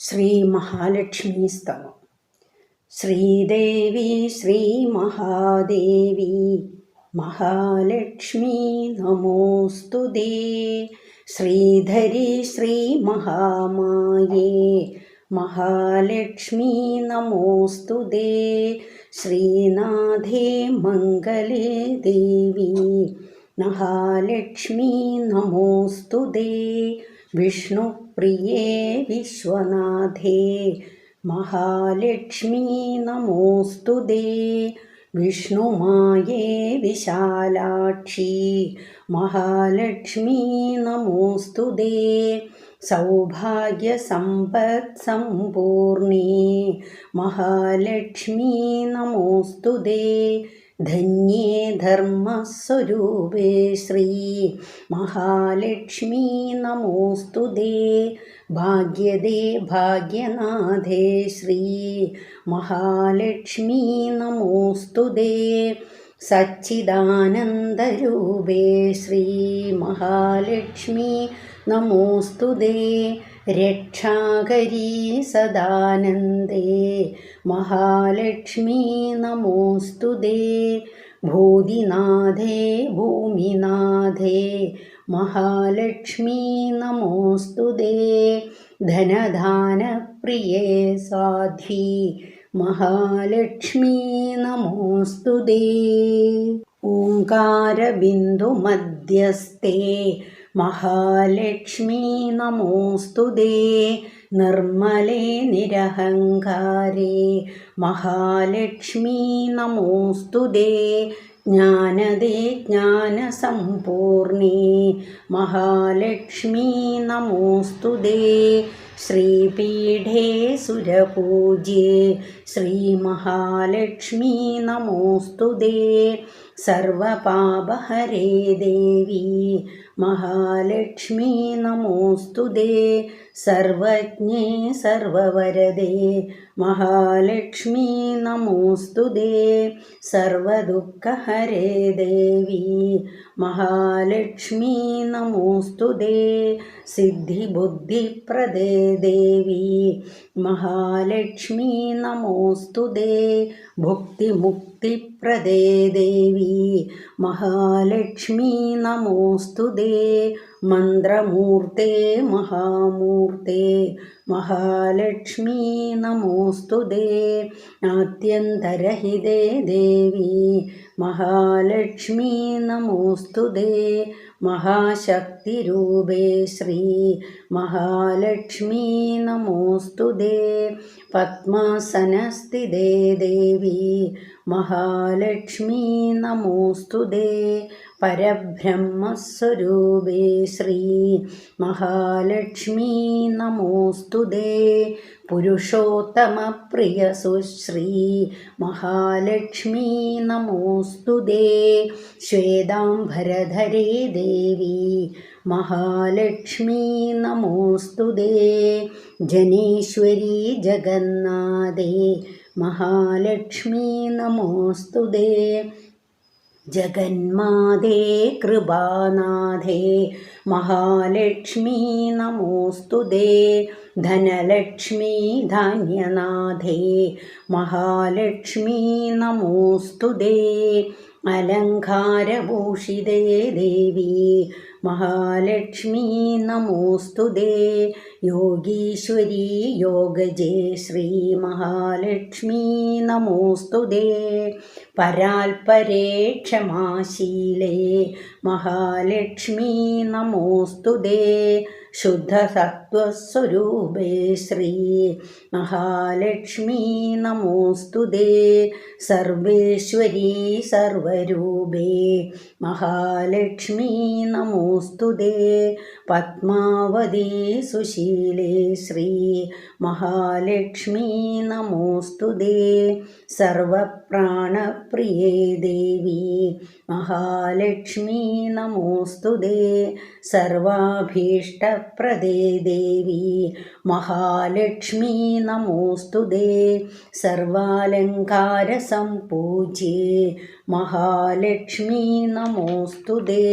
ശ്രീ മഹാലക്ഷ്മി സ്തവം ശ്രീദേവി ശ്രീ മഹാദേവി മഹാലക്ഷ്മി നമോസ്തുതേ ശ്രീധരി ശ്രീ മഹാമായേ മഹാലക്ഷ്മി നമോസ്തുതേ ശ്രീനാഥേ മംഗലേ ദേവി മഹാലക്ഷ്മി നമോസ്തുതേ വിഷ്ണുപ്രിയേ വിശ്വനാഥേ മഹാലക്ഷ്മി നമോസ്തുതേ വിഷ്ണുമായേ വിശാലാക്ഷി മഹാലക്ഷ്മി നമോസ്തുതേ സമ്പൂർണി മഹാലക്ഷ്മി നമോസ്തുതേ ധന്യേ ധർമ്മസ്വരൂപേ ശ്രീ മഹാലക്ഷ്മി നമോസ്തുതേ ഭാഗ്യദേ ഭാഗ്യനാഥേ ശ്രീ മഹാലക്ഷ്മി നമോസ്തുതേ സച്ചിദാനന്ദരൂപേ ശ്രീ മഹാലക്ഷ്മി നമോസ്തുതേ രക്ഷാകരീ സദാനന്ദേ. മഹാലക്ഷ്മീ നമോസ്തുതേ ഭൂതിനാഥേ ഭൂമിനാഥേ. മഹാലക്ഷ്മീ നമോസ്തുതേ ധനധാനപ്രിയേ സാധ്വി. മഹാലക്ഷ്മീ നമോസ്തുതേ ഓങ്കാരബിന്ദുമധ്യസ്ഥേ മഹാലക്ഷ്മീ നമോസ്തുതേ നിർമ്മലേ നിരഹങ്കാരേ. മഹാലക്ഷ്മി നമോസ്തുതേ ജ്ഞാനദേ ജ്ഞാനസമ്പൂർണേ. മഹാലക്ഷ്മി നമോസ്തുതേ ശ്രീപീഠേ സുരപൂജ്യേ ശ്രീമഹാലക്ഷ്മി നമോസ്തു ദേ സർവപാപഹരേ ദേവി മഹാലക്ഷ്മി നമോസ്തു ദേ സർവജ്ഞേ സർവവരദേ മഹാലക്ഷ്മി നമോസ്തു ദേ സർവദുഃഖഹരേ ദേവി മഹാലക്ഷ്മി നമോസ്തു ദേ. സിദ്ധിബുദ്ധിപ്രദേ ദേവി. മഹാലക്ഷ്മി നമോസ്തു ദേ. ഭുക്തിമുക്തിപ്രദേ ദേവി. മഹാലക്ഷ്മി നമോസ്തു ദേ. മന്ത്രമൂർത്തേ മഹാമൂർത്തേ. മഹാലക്ഷ്മി നമോസ്തു ദേ. ആത്യന്തരഹിതേ ദേവി. മഹാലക്ഷ്മി നമോസ്തുതേ മഹാശക്തിരൂപേ ശ്രീ. മഹാലക്ഷ്മി നമോസ്തുതേ പത്മാസനസ്ഥിതേ ദേവി. മഹാലക്ഷ്മി നമോസ്തുതേ പരബ്രഹ്മസ്വരൂപേ ശ്രീ മഹാലക്ഷ്മി നമോസ്തുതേ പുരുഷോത്തമപ്രിയ സുശ്രീ മഹാലക്ഷ്മി നമോസ്തുതേ ശ്വേതാംബരധരേ ദേവി മഹാലക്ഷ്മി നമോസ്തുതേ ജനേശ്വരി ജഗന്നാഥേ മഹാലക്ഷ്മി നമോസ്തുതേ ജഗന്മാതേ കൃപാനാഥേ മഹാലക്ഷ്മി നമോസ്തുതേ ധനലക്ഷ്മി ധാന്യനാഥേ മഹാലക്ഷ്മി നമോസ്തുതേ അലങ്കാരഭൂഷിതേ ദേവി മഹാലക്ഷ്മി നമോസ്തുതേ യോഗീശ്വരി യോഗജേ ശ്രീ മഹാലക്ഷ്മി നമോസ്തുതേ പരാൽപരേക്ഷമാശീലേ. മഹാലക്ഷ്മി നമോസ്തു ദേ ശുദ്ധസത്വസ്വരൂപേ ശ്രീ. മഹാലക്ഷ്മി നമോസ്തു ദേ സർവേശ്വരീ സർവരൂപേ. മഹാലക്ഷ്മി നമോസ്തു ദേ പത്മാവതി സുശീലേ ശ്രീ. മഹാലക്ഷ്മി നമോസ്തു സർവപ്രാണ പ്രിയേ ദേവി മഹാലക്ഷ്മി നമോസ്തു ദേ സർവാഭീഷ്ടപ്രദേ ദേവി മഹാലക്ഷ്മി നമോസ്തു ദേ സർവാലങ്കാരസംപൂജ്യേ മഹാലക്ഷ്മി നമോസ്തുദേ